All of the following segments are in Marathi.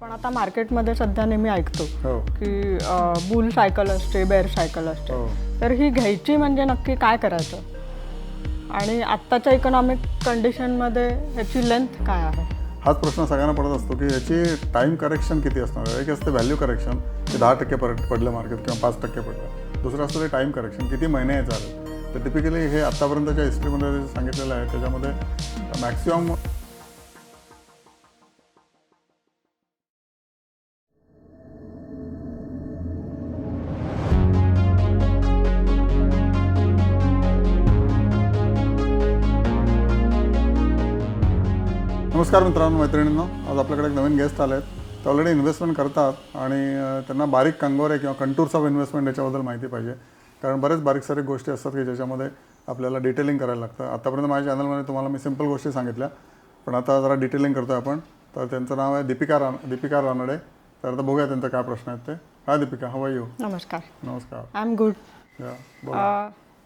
पण आता मार्केटमध्ये सध्या नेहमी ऐकतो हो. की बुल सायकल असते बेअर सायकल असते. हो. तर ही घ्यायची म्हणजे नक्की काय करायचं? आणि आत्ताच्या इकॉनॉमिक कंडिशनमध्ये ह्याची लेंथ काय आहे? हाच प्रश्न सगळ्यांना पडत असतो की याची टाईम करेक्शन किती असणार एक असते व्हॅल्यू करेक्शन की दहा टक्के पर पडलं मार्केट किंवा पाच टक्के पडलं. दुसरं असतं ते टाईम करेक्शन किती महिने चालेल तर टिपिकली हे आत्तापर्यंतच्या हिस्ट्रीमध्ये सांगितलेलं आहे त्याच्यामध्ये मॅक्सिमम नमस्कार मित्रांनो मैत्रिणींनो. आज आपल्याकडे एक नवीन गेस्ट आले आहेत ते ऑलरेडी इन्व्हेस्टमेंट करतात आणि त्यांना बारीक कंगोरे किंवा कंटूर्स ऑफ इन्व्हेस्टमेंट याच्याबद्दल माहिती पाहिजे. कारण बरेच बारीक सारीक गोष्टी असतात की ज्याच्यामध्ये आपल्याला डिटेलिंग करायला लागतं. आतापर्यंत माझ्या चॅनलमध्ये तुम्हाला मी सिंपल गोष्टी सांगितल्या. पण आता जरा डिटेलिंग करतो आपण. तर त्यांचं नाव आहे दीपिका रान दीपिका रानडे. तर आता बघूया त्यांचा काय प्रश्न आहेत ते. हाय दीपिका. हवा यू नमस्कार. नमस्कार. आय एम गुड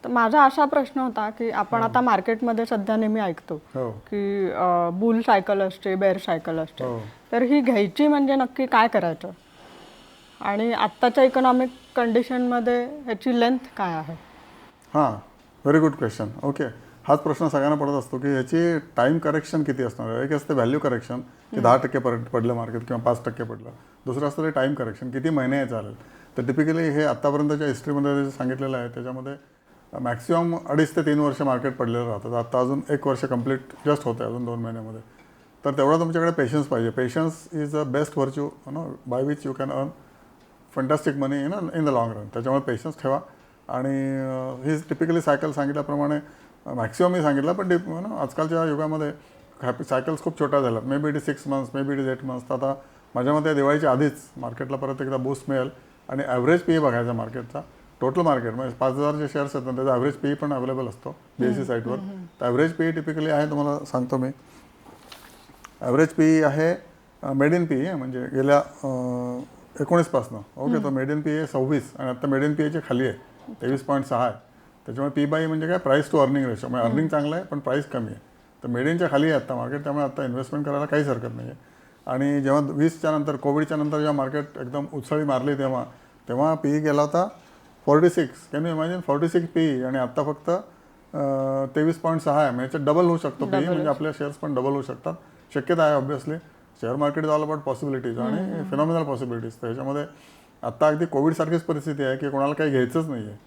तर माझा असा प्रश्न होता की आपण आता मार्केटमध्ये सध्या नेहमी ऐकतो हो. की बुल सायकल असते बेअर सायकल असते. हो. तर ही घ्यायची म्हणजे नक्की काय करायचं? आणि आत्ताच्या इकॉनॉमिक कंडिशनमध्ये ह्याची लेंथ काय आहे? हां व्हेरी गुड क्वेश्चन ओके हाच प्रश्न सगळ्यांना पडत असतो की याची टाईम करेक्शन किती असणार एक असते व्हॅल्यू करेक्शन की दहा टक्के पर पडलं मार्केट किंवा पाच टक्के पडलं. दुसरं असतं ते टाईम करेक्शन किती महिने चालेल? तर टिपिकली हे आत्तापर्यंतच्या हिस्ट्रीमध्ये सांगितलेलं आहे त्याच्यामध्ये मॅक्सिमम अडीच ते तीन वर्ष मार्केट पडलेलं राहतात. आता अजून एक वर्ष कंप्लीट जस्ट होतं अजून दोन महिन्यामध्ये. तर तेवढा तुमच्याकडे पेशन्स पाहिजे. Patience is a best virtue no by which you can earn fantastic money in in the long run त्याच्यामुळे पेशन्स ठेवा. आणि ही टिपिकली सायकल सांगितल्याप्रमाणे मॅक्सिमम मी सांगितलं पण डिप ना आजकालच्या युगामध्ये हॅपी सायकल्स खूप छोट्या झाल्या may be it is six months may be it is eight months तर आता माझ्या मते दिवाळीच्या आधीच मार्केटला परत एकदा बूस्ट मिळेल. आणि ॲव्हरेज पी बघायचा मार्केटचा टोटल मार्केट म्हणजे पाच हजार जे शेअर्स आहेत ना त्याचा ॲव्हरेज पी पण अवेलेबल असतो बी एस सी साईटवर तर ॲव्हरेज पी टिपिकली आहे तुम्हाला सांगतो मी. ॲव्हरेज पी आहे मेड इन पी आहे म्हणजे गेल्या एकोणीसपासनं. ओके तर मेड इन पी आहे सव्वीस आणि आता मेड इन पी खाली आहे तेवीस पॉईंट सहा आहे. त्याच्यामुळे पी बाय म्हणजे काय? प्राईस टू अर्निंग रेशो म्हणजे अर्निंग चांगलं आहे पण प्राईस कमी आहे. तर मेड इनच्या खाली आहे आता मार्केट त्यामुळे आता इन्व्हेस्टमेंट करायला काहीच हरकत नाही आहे आणि जेव्हा वीसच्या नंतर कोविडच्या नंतर जेव्हा मार्केट एकदम उचळी मारली तेव्हा तेव्हा पी गेला होता forty six. Can you imagine forty six P आणि आत्ता फक्त तेवीस पॉईंट सहा आहे म्हणजे डबल होऊ शकतो पी म्हणजे आपल्या शेअर्स पण डबल होऊ शकतात. शक्यता आहे obviously share market is all about possibilities आणि फिनॉमिनल पॉसिबिलिटीज तर ह्याच्यामध्ये आत्ता अगदी कोविडसारखीच परिस्थिती आहे की कोणाला काही घ्यायचंच नाही आहे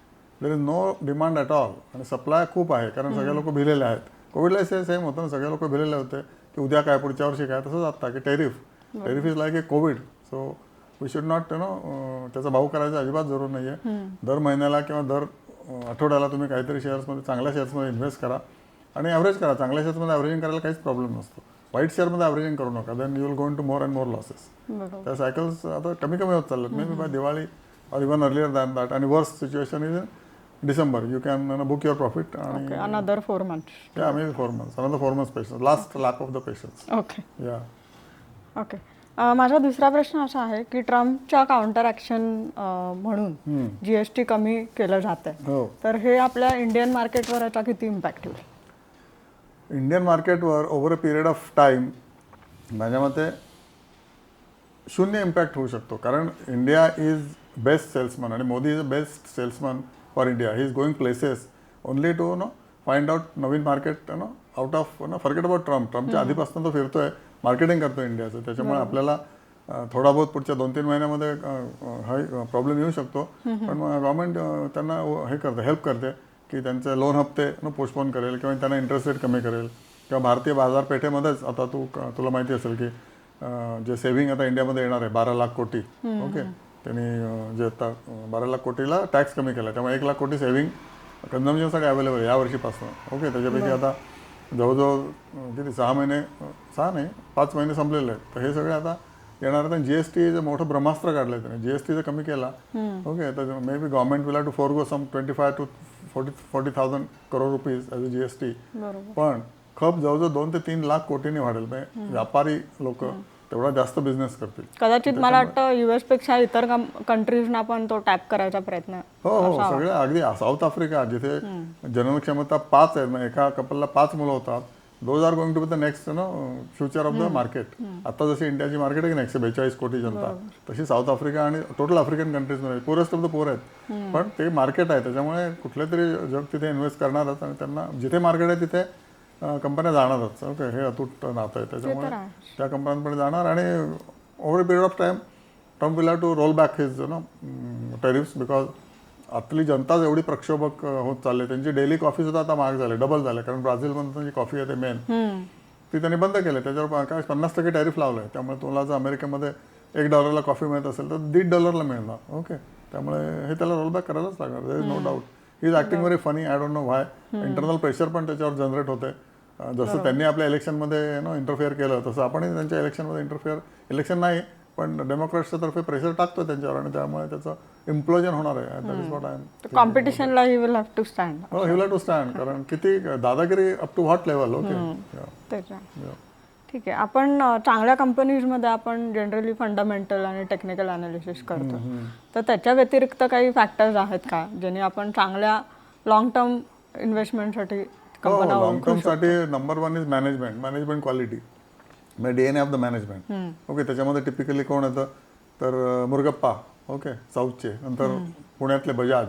there is no demand at all आणि सप्लाय खूप आहे कारण सगळे लोक भिलेले आहेत. कोविडला से सेम होतं ना सगळे लोक भिलेले होते की उद्या काय पुढच्या वर्षी काय तसंच आत्ता की tariff tariff is like a Covid so we should not you know त्याचा भाव करायचा अजिबात जरूर नाही आहे दर महिन्याला किंवा दर आठवड्याला तुम्ही काहीतरी शेअर्समध्ये चांगल्या शेअर्समध्ये इन्व्हेस्ट करा. आणि ॲव्हरेज करा. चांगल्या शेअर्समध्ये ॲव्हरेजिंग करायला काहीच प्रॉब्लेम नसतो. वाईट शेअरमध्ये ॲव्हरेजिंग करू नका. Then you will going to more and more losses त्या सायकल्स आता कमी कमी होत चालल्यात. May be by Diwali or even earlier than that आणि worst situation is December you can book your profit आणि अनदर फोर मंथ्स या may four months another four months patience last lack of the patience okay या ओके माझा दुसरा प्रश्न असा आहे की ट्रम्पच्या काउंटर ॲक्शन म्हणून जी एस टी कमी केलं जात आहे हो. तर हे आपल्या इंडियन मार्केटवर याचा किती इम्पॅक्ट होईल Indian मार्केटवर over a period of time माझ्या मते शून्य इम्पॅक्ट होऊ शकतो. कारण इंडिया इज बेस्ट सेल्समन आणि Modi is a best salesman for India he is going places only to no find out Naveen market no out of no forget about Trump ट्रम्पच्या आधीपासून तो फिरतोय. मार्केटिंग करतो इंडियाचं. त्याच्यामुळे आपल्याला थोडा बहुत पुढच्या दोन तीन महिन्यामध्ये हा प्रॉब्लेम येऊ शकतो. पण गव्हर्नमेंट त्यांना हे करते हेल्प करते की त्यांचे लोन हप्ते नो पोस्टपोन करेल किंवा त्यांना इंटरेस्ट रेट कमी करेल. किंवा भारतीय बाजारपेठेमध्येच आता तू तुला माहिती असेल की जे सेव्हिंग आता इंडियामध्ये येणार आहे बारा लाख कोटी. ओके? त्यांनी जे आता बारा लाख कोटीला टॅक्स कमी केला. त्यामुळे एक लाख कोटी सेव्हिंग कन्झम्पशनसाठी अवेलेबल आहे या वर्षीपासून. ओके? त्याच्यापैकी आता जवळजवळ किती सहा महिने सहा नाही पाच महिने संपलेले आहेत. तर हे सगळे आता येणार आता जी एस टी मोठं ब्रह्मास्त्र काढलं त्याने. जी एस कमी केला ओके तर may be government will have to for go some twenty five to forty forty thousand crore rupees as a G S T पण खप जवळजवळ दोन ते तीन लाख कोटींनी वाढेल. म्हणजे व्यापारी लोक तेवढा जास्त बिझनेस करतील. कदाचित मला वाटतं युएसपेक्षा इतर कंट्रीजना पण तो टॅप करायचा प्रयत्न हो हो सगळे अगदी साऊथ आफ्रिका जिथे जननक्षमता पाच आहे म्हणजे एका कपलला पाच मुलं होतात. Those are going to be the next no future of the market आता जशी इंडियाची मार्केट आहे की एकशे बेचाळीस कोटी जनता तशी साऊथ आफ्रिका आणि टोटल आफ्रिकन कंट्रीजमध्ये पोरेस्ट ऑफ द पोर आहेत. पण ते मार्केट आहे त्याच्यामुळे कुठले तरी जग तिथे इन्व्हेस्ट करणारच आणि त्यांना जिथे मार्केट आहे तिथे कंपन्या जाणारच ओके हे अतूट नातं आहे. त्याच्यामुळे. त्या कंपन्यांकडे जाणार आणि over period of time Trump will have to roll back his no tariffs because आतली जनताच एवढी प्रक्षोभक होत चालली. त्यांची डेली कॉफी सुद्धा आता महाग झाली डबल झाले. कारण ब्राझीलमधून जी कॉफी आहे ते मेन. ती त्यांनी बंद केली. त्याच्यावर काय पन्नास टक्के टॅरिफ लावलं आहे त्यामुळे तुला जर अमेरिकेमध्ये एक डॉलरला कॉफी मिळत असेल तर दीड डॉलरला मिळणार. ओके. त्यामुळे हे त्याला रोलबॅक करायलाच लागणार. Is no doubt is acting very funny I don't know why internal pressure पण त्याच्यावर जनरेट होते जसं त्यांनी आपल्या इलेक्शनमध्ये नो इंटरफेअर केलं तसं आपणही त्यांच्या इलेक्शनमध्ये इंटरफेअर इलेक्शन नाही पण डेमोक्रॅट्सच्या तर्फे प्रेशर टाकतो त्यांच्यावर आणि त्यामुळे त्याचं इम्प्लोजन होणार आहे. कॉम्पिटिशनला he will have to stand हो हिला टू स्टँड कारण किती दादागिरी up to what level okay ठीक आहे. आपण अ, चांगल्या कंपनीजमध्ये आपण जनरली फंडामेंटल आणि टेक्निकल अनालिसिस करतो. तर त्याच्या व्यतिरिक्त काही फॅक्टर्स आहेत का ज्याने आपण चांगल्या लॉंग टर्म इन्व्हेस्टमेंटसाठी कंपन्या लॉंग टर्मसाठी number one is management management quality म्हणजे DNA of the management okay त्याच्यामध्ये टिपिकली कोण येतं? तर अं, मुरगप्पा ओके साऊथचे. नंतर पुण्यातले बजाज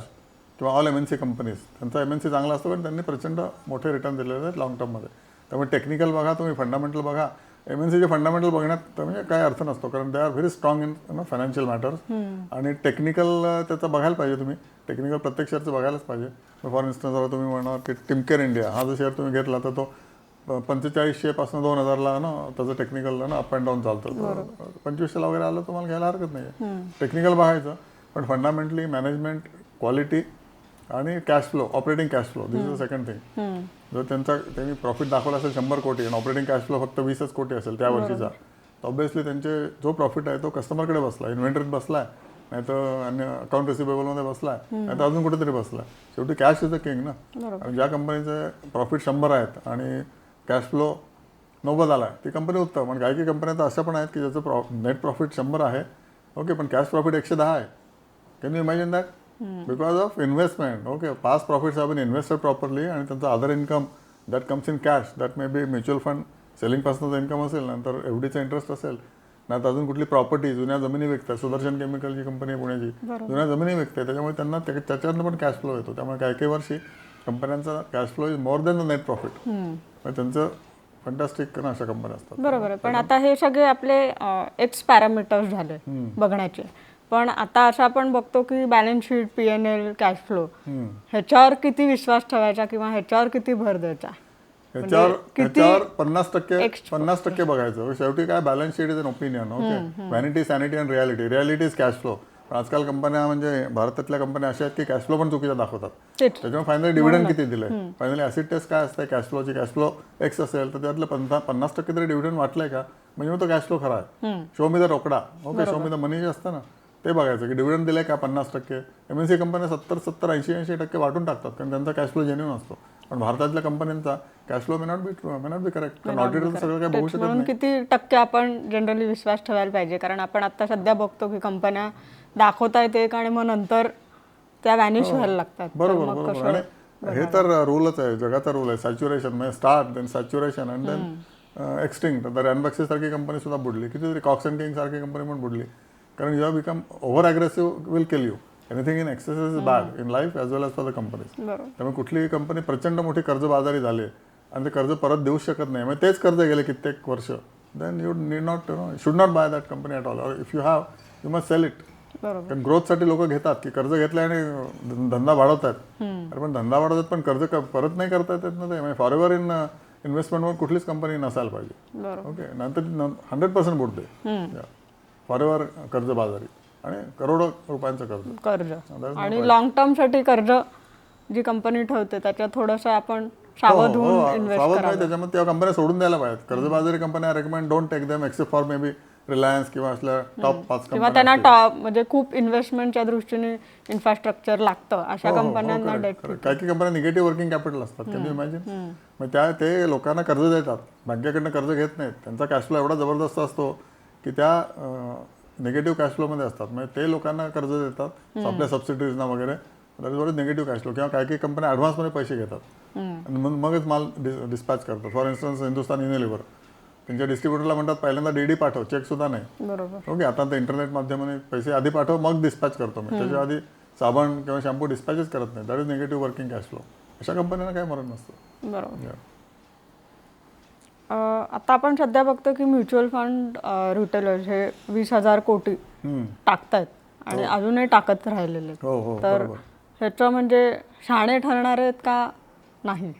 किंवा all M N C companies त्यांचा एम एन सी चांगला असतो पण त्यांनी प्रचंड मोठे रिटर्न दिलेले आहेत लॉंग टर्ममध्ये त्यामुळे टेक्निकल बघा तुम्ही फंडामेंटल बघा. एम एन सीचे फंडामेंटल बघण्यात तर म्हणजे काय अर्थ नसतो कारण they are very strong in no financial matters आणि टेक्निकल त्याचं बघायला पाहिजे तुम्ही. टेक्निकल प्रत्येक शेअरचं बघायलाच पाहिजे. फॉर इन्स्टन्स आता तुम्ही म्हणणार की टिमकेअर इंडिया हा जो शेअर तुम्ही घेतला तर तो पंचेचाळीसशे पासून दोन हजारला ना त्याचं टेक्निकल ना अप अँड डाऊन चालतं. पंचवीसशेला वगैरे आलं तुम्हाला घ्यायला हरकत नाही टेक्निकल बघायचं पण फंडामेंटली मॅनेजमेंट क्वालिटी आणि cash flow operating cash flow this is the second thing जर त्यांचा त्यांनी प्रॉफिट दाखवला असेल शंभर कोटी आणि ऑपरेटिंग कॅश फ्लो फक्त वीसच कोटी असेल त्या वर्षीचा तर ऑब्व्हियसली त्यांचे जो प्रॉफिट आहे तो कस्टमरकडे बसला इन्व्हेंटरीत बसलाय नाही तर अन्य अकाउंट रिसिवेबलमध्ये बसलाय नाही तर अजून कुठेतरी बसलाय. शेवटी कॅश इज द किंग ना. आणि ज्या कंपनीचे प्रॉफिट शंभर आहेत आणि कॅश फ्लो नव्वद आला ती कंपनी उत्तम. आणि काही काही कंपन्या तर अशा पण आहेत की ज्याचं प्रॉ नेट प्रॉफिट शंभर आहे. ओके पण कॅश प्रॉफिट एकशे दहा आहे. Can you imagine that because of investment okay pass profits have been invested properly आणि त्यांचा other income that comes in cash that may be mutual fund सेलिंगपासूनचा income असेल नंतर एफ डीचा इंटरेस्ट असेल नाही तर अजून कुठली प्रॉपर्टी जुन्या जमिनी विकतात. सुदर्शन केमिकलची कंपनी आहे पुण्याची. जुन्या जमिनी विकते. त्याच्यामुळे त्यांना त्या- त्याच्यातनं पण कॅश फ्लो येतो. त्यामुळे काही काही वर्षी कंपन्यांचा cash flow is more than the net profit त्यांचं फंटास्टिक अशा कंपन्या असतात. बरोबर आहे. पण आता हे सगळे आपले एक्स पॅरामीटर्स झाले बघण्याचे. पण आता असं आपण बघतो की balance sheet P N L cash flow ह्याच्यावर किती विश्वास ठेवायचा किंवा ह्याच्यावर किती भर द्यायचा? ह्याच्यावर ह्याच्यावर पन्नास टक्के पन्नास टक्के बघायचं. शेवटी काय? Balance sheet is an opinion okay vanity sanity and reality reality is cash flow आजकाल कंपन्या म्हणजे भारतातल्या कंपन्या अशा आहेत की कॅश फ्लो पण चुकीचा दाखवतात. त्याच्यामुळे फायनली डिव्हिडंड किती दिलंय? फायनली ऍसिड टेस्ट काय असते कॅश फ्लोची कॅश फ्लो एक्स असेल तर त्यातलं पन्नास पन्नास टक्के तरी डिव्हिडंड वाटलंय का? म्हणजे मग तो कॅश फ्लो खरा आहे. Show me the रोकडा okay show me the money जे असतं ना. ते बघायचं की डिव्हिडंड दिलंय का पन्नास टक्के? एम एन सी कंपन्या सत्तर सत्तर ऐंशी ऐंशी टक्के वाटून टाकतात. कारण त्यांचा कॅश फ्लो जेन्युन असतो. पण भारतातल्या कंपन्यांचा cash flow may not be may not be correct कारण ऑडिटर सगळं काय बघू शकत म्हणून किती टक्के आपण जनरली विश्वास ठेवायला पाहिजे. कारण आपण आता सध्या बघतो की कंपन्या दाखवतायत एक आणि मग नंतर त्या व्हॅनिश व्हायला लागतात. तर बरोबर मग बरोबर. आणि हे तर रूलच आहे. जगाचा रूल आहे. सॅच्युरेशन म्हणजे start then saturation and then extinct तर रॅनबॅक्सी सारखी कंपनी सुद्धा बुडली. कितीतरी कॉक्स अँड किंग सारखी कंपनी पण बुडली. कारण you become over aggressive will kill you anything in excess is bad in life as well as for the companies त्यामुळे कुठलीही कंपनी प्रचंड मोठी कर्जबाजारी झाली आणि ते कर्ज परत देऊ शकत नाही. मग तेच कर्ज गेले कित्येक वर्ष. Then you need not no should not buy that company at all if you have you must sell it कारण ग्रोथसाठी लोक घेतात की कर्ज घेतलं आणि धं- धंदा वाढवतात. अरे पण धंदा वाढवतात पण कर्ज परत नाही करता येत ना ते. म्हणजे फॉर एव्हर इन इन्व्हेस्टमेंटवर कुठलीच कंपनी नसायला पाहिजे. ओके नंतर हंड्रेड पर्सेंट बुडते. फॉर एव्हर कर्ज बाजारी आणि करोडो रुपयांचं कर्ज. कर्ज. आणि लॉंग टर्मसाठी कर्ज जी कंपनी ठेवते त्याच्यात थोडस आपण सावध हो, होऊन हो, इन्व्हेस्ट सावध करा नाही त्याच्यामध्ये त्या कंपन्या सोडून द्यायला पाहिजेत. कर्जबाजारी कंपन्या recommend don't take them except for may be Reliance किंवा असल्या टॉप पाच किंवा त्यांना टॉप म्हणजे खूप इन्व्हेस्टमेंटच्या दृष्टीने इन्फ्रास्ट्रक्चर लागतं अशा कंपन्यांना डेट काही काही कंपन्या निगेटिव्ह वर्किंग कॅपिटल असतात यू इमॅजिन मग त्या ते लोकांना कर्ज देतात. बँकेकडनं कर्ज घेत नाहीत. त्यांचा कॅश फ्लो एवढा जबरदस्त असतो. की त्या निगेटिव्ह कॅश फ्लोमध्ये असतात. म्हणजे ते लोकांना कर्ज देतात आपल्या सबसिडीजना वगैरे. निगेटिव्ह कॅश फ्लो किंवा काही काही कंपन्या ॲडव्हान्समध्ये पैसे घेतात. आणि मग मगच माल डिस्पॅच करतात. फॉर इन्स्टन्स हिंदुस्तान युनिलिव्हर त्यांच्या डिस्ट्रीब्युटरला म्हणतात पहिल्यांदा डीडी पाठव चेक सुद्धा नाही. बरोबर. ओके आता तर इंटरनेट माध्यमाने पैसे आधी पाठव मग डिस्पॅच करतो मी. त्याच्या आधी साबण किंवा शॅम्पू डिस्पॅचच करत नाही. That is negative working cash flow अशा कंपन्यांना काही मरण नसतं. बरोबर. आता आपण सध्या बघतो की म्युच्युअल फंड रिटेलर्स हे वीस हजार कोटी. टाकतायत आणि अजूनही टाकत राहिलेले आहेत. हो हो तर ह्याचं म्हणजे शाणे ठरणार आहेत का नाही?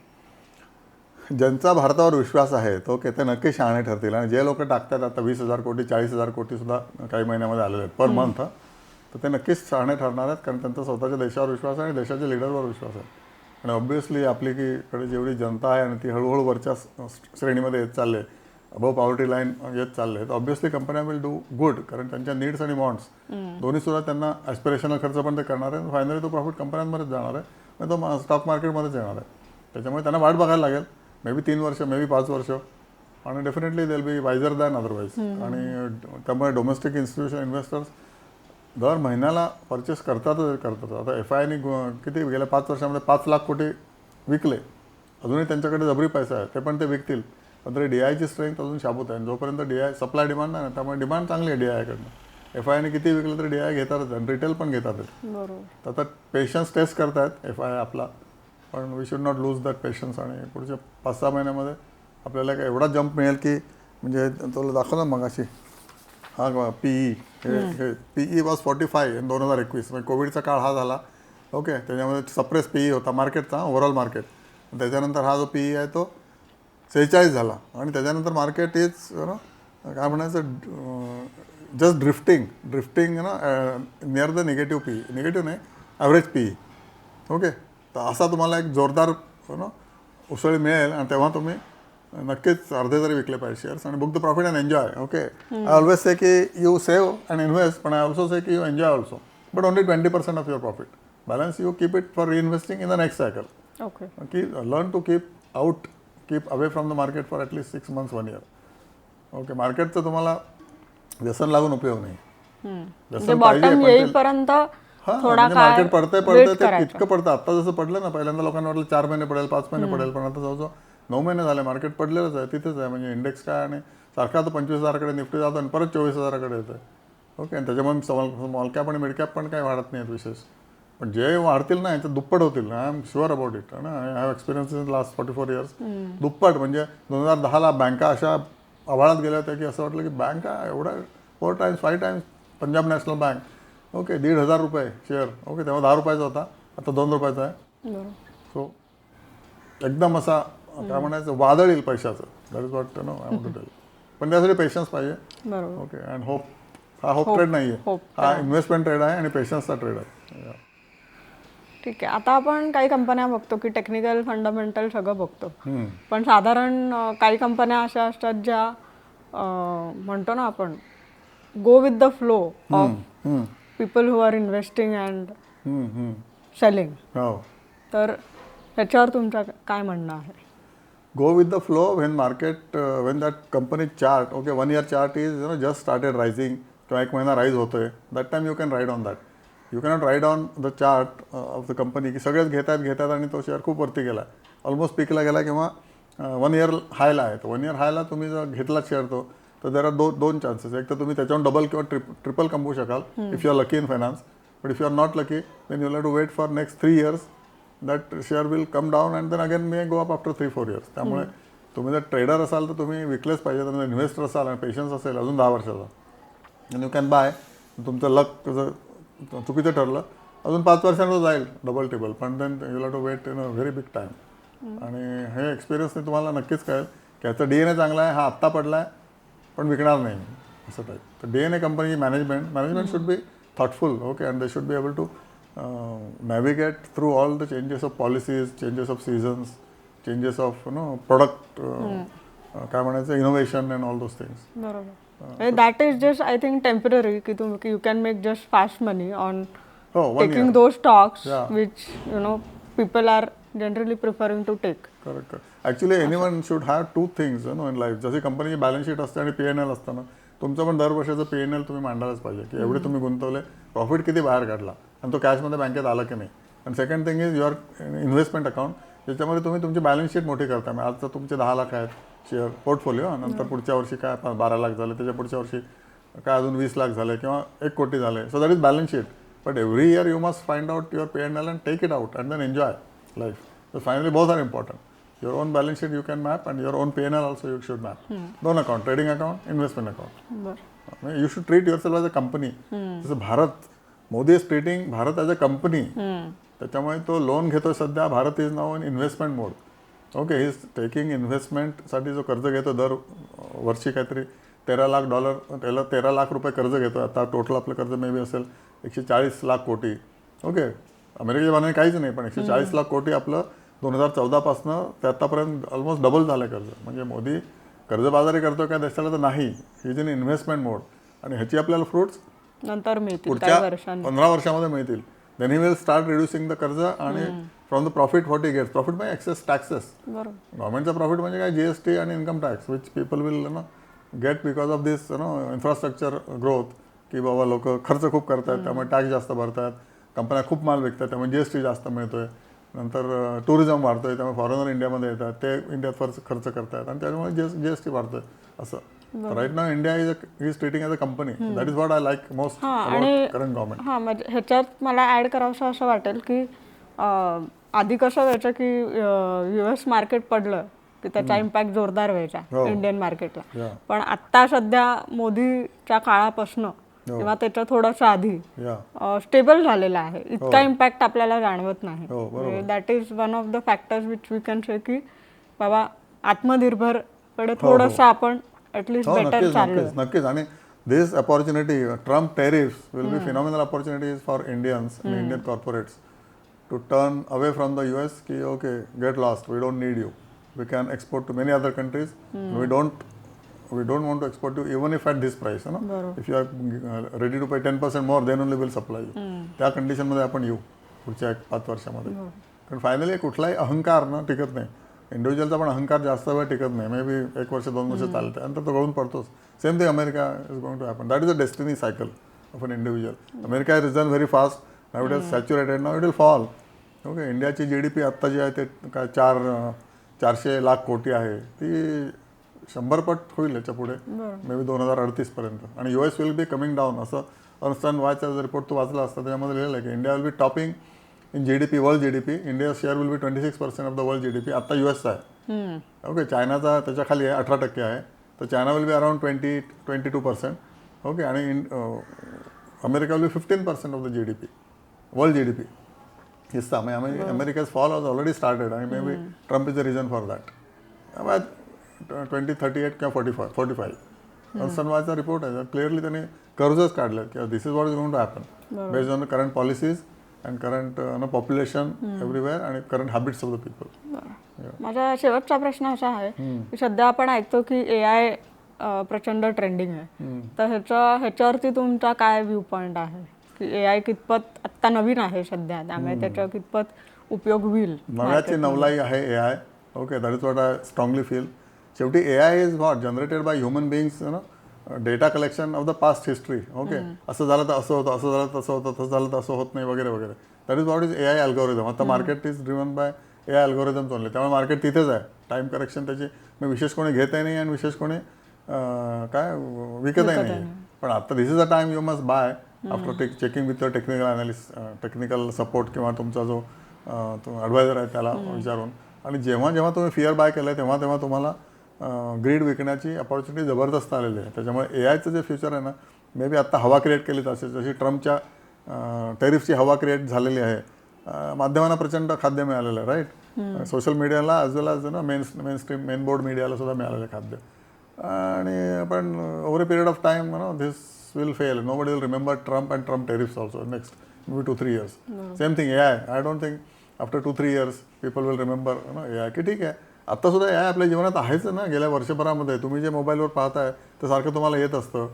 ज्यांचा भारतावर विश्वास आहे तो ओके ते नक्की शहाणे ठरतील. आणि जे लोक टाकतात आता वीस हजार कोटी चाळीस हजार कोटी सुद्धा काही महिन्यामध्ये आलेले आहेत पर मंथ तर ते नक्कीच शहाणे ठरणार आहेत कारण त्यांचा स्वतःच्या देशावर विश्वास आहे आणि देशाच्या लिडरवर विश्वास आहे. आणि ऑब्व्हियसली आपली की कडे जेवढी जनता आहे आणि ती हळूहळू वरच्या श्रेणीमध्ये येत चालले अबव पॉवर्टी लाईन येत चालले तर ऑब्व्हियसली कंपन्या विल डू गुड कारण त्यांच्या नीड्स आणि वॉन्ट्स दोन्ही सुद्धा त्यांना ॲस्पिरेशनल खर्च पण ते करणार आहे फायनली तो प्रॉफिट कंपन्यांमध्येच जाणार आहे मग तो स्टॉक मार्केटमध्येच येणार आहे. त्याच्यामुळे त्यांना वाट बघायला लागेल. मे बी तीन वर्ष मे बी पाच वर्ष. आणि डेफिनेटली देल बी वायझर दॅन अदरवाईज आणि त्यामुळे डोमेस्टिक इन्स्टिट्यूशन इन्व्हेस्टर्स दर महिन्याला परचेस करतातच करतात. आता एफ आयने किती? गेल्या पाच वर्षामध्ये पाच लाख कोटी विकले. अजूनही त्यांच्याकडे जबरी पैसा आहे ते पण ते विकतील. पण तरी डी आयची स्ट्रेंथ अजून शाबूत आहे. जोपर्यंत डी आय सप्लाय डिमांड नाही ना त्यामुळे डिमांड चांगली आहे डी आयकडनं एफ आयने किती विकलं तरी डी आय घेतातच आणि रिटेल पण घेतातच. बरोबर. तर आता पेशन्स टेस्ट करतायत एफ आय आपला. पण we should not lose that patience आणि पुढच्या पाच सहा महिन्यामध्ये आपल्याला काय एवढा जंप मिळेल की म्हणजे तुला दाखवलं मग अशी हा पीई हे PE was forty five in दोन हजार एकवीस. म्हणजे कोविडचा काळ हा झाला. ओके त्याच्यामध्ये सप्रेस पीई होता मार्केटचा ओव्हरऑल मार्केट त्याच्यानंतर हा जो पीई आहे तो सेहेचाळीस झाला. आणि त्याच्यानंतर मार्केट इज ना काय म्हणायचं जस्ट ड्रिफ्टिंग ड्रिफ्टिंग ना near the negative P negative नाही ॲव्हरेज पी ओके तर असा तुम्हाला एक जोरदार ना उसळी मिळेल. आणि तेव्हा तुम्ही नक्कीच अर्धे तरी विकले पाहिजे शेअर्स आणि book the profit and enjoy okay I always say की यू सेव्ह अँड इन्व्हेस्ट पण आय ऑल्सो से की you enjoy also but only twenty percent of your profit balance you keep it for reinvesting in the next cycle okay की learn to keep out keep away from the market for at least six months one year okay मार्केटचं तुम्हाला व्यसन लागून उपयोग नाही. म्हणजे व्यसन पाहिजे, हा, थोडा म्हणजे काय मार्केट पडतंय wait पडतंय ते करायचं. इतकं पडतं. आता जसं पडलं ना पहिल्यांदा लोकांना वाटलं चार महिने पडेल पाच महिने पडेल पण आता जवळजवळ नऊ महिने झाले मार्केट पडलेलंच आहे तिथेच आहे. म्हणजे इंडेक्स काय आणि सारखा आता पंचवीस हजाराकडे निफ्टी जातो आणि परत चोवीस हजाराकडे येतं ओके आणि त्याच्यामुळे स्मॉल स्मॉल कॅप आणि मिड कॅप पण काही वाढत नाहीत विशेष. पण जे वाढतील ना याच्यात दुप्पट होतील. I am sure about it ना I have experience in last forty four years दुप्पट म्हणजे दोन हजार दहाला बँका अशा आवाळात गेल्या होत्या की असं वाटलं की बँका एवढा four times five times Punjab National Bank okay दीड हजार रुपये शेअर ओके तेव्हा दहा रुपयाचा होता. आता दोन रुपयाचा आहे. सो एकदम असा काय म्हणायचं वादळ येईल पैशाचं. That is what no I tell पण त्यासाठी पेशन्स पाहिजे. ओके अँड होप हा होप ट्रेड नाही आहे हा इन्व्हेस्टमेंट ट्रेड आहे आणि पेशन्सचा ट्रेड आहे. ठीक आहे. आता आपण काही कंपन्या बघतो की टेक्निकल फंडामेंटल सगळं बघतो. पण साधारण काही कंपन्या अशा असतात ज्या म्हणतो ना आपण go with the flow of. People who are investing and. Selling तर ह्याच्यावर तुमचं काय म्हणणं आहे? Go with the flow when market uh, when that company chart okay one year chart is you know just started rising. किंवा एक महिना राईज होतोय. That time you can ride on that you cannot ride on the chart of the company की सगळेच घेत आहेत घेतात आणि तो शेअर खूप वरती गेला. ऑलमोस्ट पिकला गेला किंवा वन इयर हायला आहे. तर वन इयर हायला तुम्ही जर घेतला शेअर तो तर देर आर दो दोन चान्सेस एक तर तुम्ही त्याच्यावर डबल किंवा ट्रिप ट्रिपल कमवू शकाल if you are lucky in finance but if you are not lucky then you have to wait for next three years that share will come down and then again may go up after three four years त्यामुळे तुम्ही जर ट्रेडर असाल तर तुम्ही विकलेच पाहिजे तुम्ही इन्व्हेस्टर असाल आणि पेशन्स असेल अजून दहा वर्षाचा. यू कॅन बाय तुमचं लक जर चुकीचं ठरलं अजून पाच वर्षांवर जाईल डबल टेबल पण then you have to wait in a very big time आणि हे एक्सपिरियन्सने तुम्हाला नक्कीच कळेल की याचा डी एन ए चांगला आहे हा आत्ता पडला आहे पण विकणार नाही. असं टाईप तर D N A company management management should be okay and they should be able to uh, navigate through all the changes of policies changes of seasons changes of you know product uh, uh, काय म्हणायचं? Innovation and all those things बरोबर. That is just I think temporary की तुम्ही you can make just fast money on those stocks Yeah. which you know people are generally preferring to take. Correct correct actually any one should have two things no in life जशी कंपनीची बॅलन्स शीट असते आणि पी एन एल असतं ना तुमचं पण दर वर्षाचं पी एन एल तुम्ही मांडायलाच पाहिजे की एवढे तुम्ही गुंतवले प्रॉफिट किती बाहेर काढला. आणि तो कॅशमध्ये बँकेत आला की नाही. आणि second thing is your investment account ज्याच्यामध्ये तुम्ही तुमची बॅलन्स शीट मोठी करता म्हणजे आता तुमचे दहा लाख आहेत शेअर पोर्टफोलिओ नंतर पुढच्या वर्षी काय बारा लाख झाले त्याच्या पुढच्या वर्षी काय अजून वीस लाख झाले किंवा एक कोटी झाले. So that is balance sheet but every year you must find out your P and L and take it out and then enjoy life so finally both are important your own balance sheet you can map and your own P N L also you should map दोन account trading account investment account you should treat yourself as a company जसं Bharat Modi is treating Bharat as a company त्याच्यामुळे तो लोन घेतो सध्या Bharat is now in investment mode okay is taking इन्व्हेस्टमेंटसाठी जो कर्ज घेतो दर वर्षी काहीतरी तेरा लाख डॉलर त्याला तेरा लाख रुपये कर्ज घेतो आता टोटल आपलं कर्ज मे बी असेल एकशे चाळीस लाख कोटी. ओके अमेरिकेच्या बाजूने काहीच नाही पण एकशे चाळीस लाख कोटी आपलं दोन हजार चौदापासनं ते आतापर्यंत ऑलमोस्ट डबल झालं कर्ज. म्हणजे मोदी कर्जबाजारी करतो काय देशाला तर नाही. He is in investment mode आणि ह्याची आपल्याला फ्रुट्स नंतर मिळतील पुढच्या काही वर्षांनी. पंधरा वर्षामध्ये मिळतील. Then he will start reducing the कर्ज आणि from the profit what he gets profit म्हणजे एक्सेस टॅक्सेस बरोबर. गव्हर्नमेंटचा प्रॉफिट म्हणजे काय? जीएसटी आणि income tax which people will no get because of this no infrastructure growth की बाबा लोक खर्च खूप करतात त्यामुळे टॅक्स जास्त भरतात कंपन्या खूप माल विकतात त्यामुळे जीएसटी जास्त मिळतोय. नंतर टुरिझम वाढतोय त्यामुळे फॉरेनर इंडियामध्ये येतात ते इंडियात खर्च खर्च करतात आणि त्यामुळे जी जीएसटी वाढतोय असं. Right now India is is treating as a company that is what I like most हा, आणि- करंट गव्हर्नमेंट हां म्हणजे ह्याच्यात मला ॲड करावंसं असं वाटेल की आधी कसं व्हायचं की यू एस मार्केट पडलं की त्याचा इम्पॅक्ट जोरदार व्हायचा हो. इंडियन मार्केटला या पण आत्ता सध्या मोदीच्या काळापासनं हो. किंवा त्याच्या थोडंसं आधी स्टेबल झालेला आहे. इतका इम्पॅक्ट आपल्याला जाणवत नाही. हो. That is one of the factors which we can say की बाबा आत्मनिर्भरकडे थोडंसं आपण ऍटलिस्ट हो बेटर नक्कीच चाललोय नक्कीच नक्कीच. आणि this opportunity Trump tariffs will be phenomenal opportunities for Indians आणि Indian corporates to turn away from the U S की okay get lost we don't need you we can export to many other countries we don't we don't want to export to even if at this price ना. If you are ready to pay ten percent more then only will supply you त्या कंडिशनमध्ये आपण येऊ पुढच्या एक पाच वर्षामध्ये. कारण फायनली कुठलाही अहंकार ना टिकत नाही. इंडिव्हिज्युअलचा पण अहंकार जास्त वेळ टिकत नाही. मे बी एक वर्ष दोन वर्ष चालते नंतर तो गळून पडतोच. Same thing America is going to happen that is a destiny cycle of an individual America is reason very fast now it is saturated now it will fall okay इंडियाची जी डी पी आत्ता जी आहे ते काय चार चारशे लाख कोटी आहे. ती शंभर पट होईल याच्यापुढे. मे बी दोन हजार अडतीस पर्यंत. आणि U S will be coming down असं अर्नस्टन वायचा रिपोर्ट तो वाचला असता. त्याच्यामध्ये लिहिलेलं आहे की India will be topping in G D P world G D P India share will be twenty six percent of the world G D P आता यू एसचा आहे. ओके चायनाचा त्याच्याखाली आहे अठरा टक्के आहे. तर China will be around twenty twenty two percent okay आणि in America will be fifteen percent of the G D P world G D P हिस्सा म्हणजे America's fall has already started आणि may be Trump is the reason for that twenty thirty eight किंवा फोर्टी फाय फोर्टी फाईव्ह सनवायचा रिपोर्ट आहे क्लिअरली त्यांनी कर्जच काढले की this is what is going to happen based on the current policies and current no population everywhere आणि current habits of the people माझा शेवटचा प्रश्न असा आहे की सध्या आपण ऐकतो की ए आय प्रचंड ट्रेंडिंग आहे. तर ह्याचा ह्याच्यावरती तुमचा काय व्ह्यू पॉईंट आहे? की ए आय कितपत आत्ता नवीन आहे सध्या त्यामुळे त्याचा कितपत उपयोग होईल? नव्याची नवलाई आहे A I okay that is what I strongly feel शेवटी A I is what generated by human beings no data collection of the past history okay? असं झालं तर असं होतं असं झालं तसं होतं तसं झालं तर असं होत नाही वगैरे वगैरे. That is what is A I algorithm आता market is driven by A I algorithm only त्यामुळे मार्केट तिथेच आहे. टाइम करेक्शन त्याची मग विशेष कोणी घेतही नाही आणि विशेष कोणी काय विकतही नाही. पण आता this is a time you must buy after take checking with technical analysis technical support किंवा तुमचा जो ॲडवायझर आहे त्याला विचारून. आणि जेव्हा जेव्हा तुम्ही फिअर बाय केलं तेव्हा तेव्हा तुम्हाला ग्रीड विकण्याची अपॉर्च्युनिटी जबरदस्त आलेली आहे. त्याच्यामुळे ए आयचं जे फ्युचर आहे ना मे बी आत्ता हवा क्रिएट केलीच असेल. जशी ट्रम्पच्या टेरिफची हवा क्रिएट झालेली आहे माध्यमांना प्रचंड खाद्य मिळालेलं आहे राईट सोशल मीडियाला ॲज वेल ॲज ना main main stream main board मीडियाला सुद्धा मिळालेलं आहे खाद्य. आणि पण over a period of time no this will fail nobody will remember Trump and Trump tariffs also next may two three years same thing A I I don't think after two three years people will remember no A I की ठीक आहे. आता सुद्धा ए आय आपल्या जीवनात आहेच ना गेल्या वर्षभरामध्ये. तुम्ही जे मोबाईलवर पाहताय ते सारखं तुम्हाला येत असतं.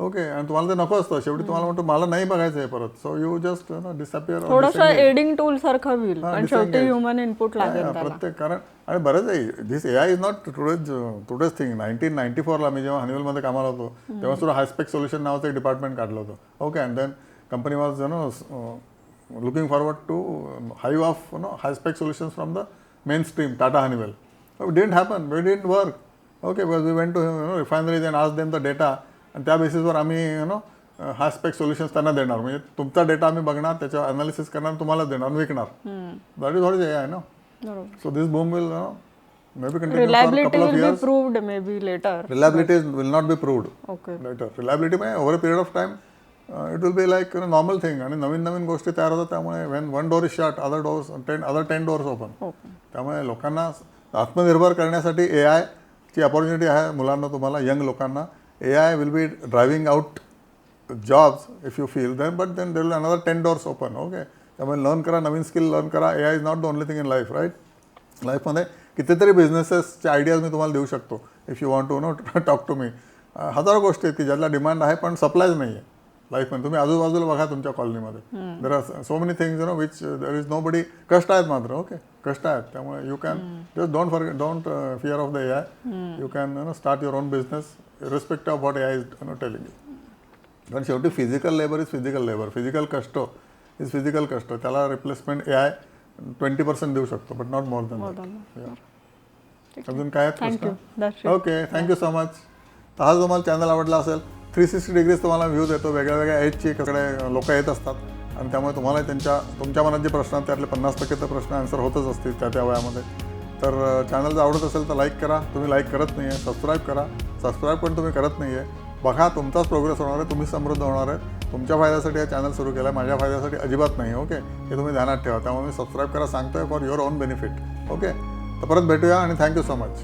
ओके आणि तुम्हाला ते नको असतं. शेवटी तुम्हाला म्हणतो मला नाही बघायचं आहे परत. सो यू जस्ट डिसअपिअर थोडस एडिंग टूल सारखं होईल शेवटी. ह्युमन इनपुट लागेल प्रत्येक कारण आणि बरंच आहे this A I is not today's today's thing nineteen ninety फोरला मी जेव्हा हनिवलमध्ये कामाला होतो तेव्हा सुद्धा हायस्पेक सोल्युशन नावाचं एक डिपार्टमेंट काढलं होतं. Okay and then company was no looking forward to hive of you know high spec solutions from the mainstream Tata Honeywell. It didn't happen. It didn't work. Okay, because we went to you know, refineries and asked them the data. आणि त्या बेसिसवर आम्ही you know high spec solutions त्यांना देणार. म्हणजे तुमचा डेटा आम्ही बघणार त्याच्यावर अनालिसिस करणार तुम्हाला देणार विकणार. दॅट इज व्हॉट आहे ना so this boom will may be continue reliability proved may be later reliability will not be proved okay later. Reliability म्हणजे over period of time it will be like normal thing आणि नवीन नवीन गोष्टी तयार होतात त्यामुळे when one door is shut other doors ten other ten doors open त्यामुळे लोकांना आत्मनिर्भर करण्यासाठी ए आयची अपॉर्च्युनिटी आहे. मुलांना तुम्हाला यंग लोकांना. A I will be driving out jobs if you feel then but then there will another ten doors open okay त्यामुळे लर्न करा नवीन स्किल लर्न करा. A I is not the only thing in life right लाईफमध्ये कितीतरी बिझनेसेसचे आयडियाज मी तुम्हाला देऊ शकतो. If you want to know talk to me हजारो गोष्टी आहेत की ज्याला डिमांड आहे पण सप्लायच नाही आहे लाईफमध्ये तुम्ही आजूबाजूला बघा तुमच्या कॉलनीमध्ये there are so many things you know which there is no body कष्ट आहेत मात्र ओके कष्ट आहेत. त्यामुळे you can just don't for don't fear of the A I you can you know start your own business respect of what A I is you know telling you कारण शेवटी physical labour is physical labour physical कष्ट इज फिजिकल कष्ट. त्याला replacement A I twenty percent देऊ शकतो बट नॉट मोर दॅन अजून काय आहेत ओके थँक्यू सो मच तर हा जो तुम्हाला चॅनल आवडला असेल थ्री सिक्स्टी डिग्रीज तुम्हाला व्ह्यू देतो. वेगळ्या वेगळ्या एजचे कडे लोक येत असतात. आणि त्यामुळे तुम्हाला त्यांच्या तुमच्या मनात जे प्रश्न आहेत त्यातले पन्नास टक्के तर प्रश्न आन्सर होतच असतील त्या त्या वयामध्ये. तर चॅनल जर आवडत असेल तर लाईक करा. तुम्ही लाईक करत नाही आहे सबस्क्राईब करा. सबस्क्राईब पण तुम्ही करत नाही आहे बघा तुमचाच प्रोग्रेस होणार आहे. तुम्ही समृद्ध होणार आहे. तुमच्या फायद्यासाठी हा चॅनल सुरू केला आहे माझ्या फायद्यासाठी अजिबात नाही ओके? हे तुम्ही ध्यानात ठेवा. त्यामुळे मी सबस्क्राईब करा. सांगतोय for your own benefit okay? तर परत भेटूया आणि थँक्यू सो मच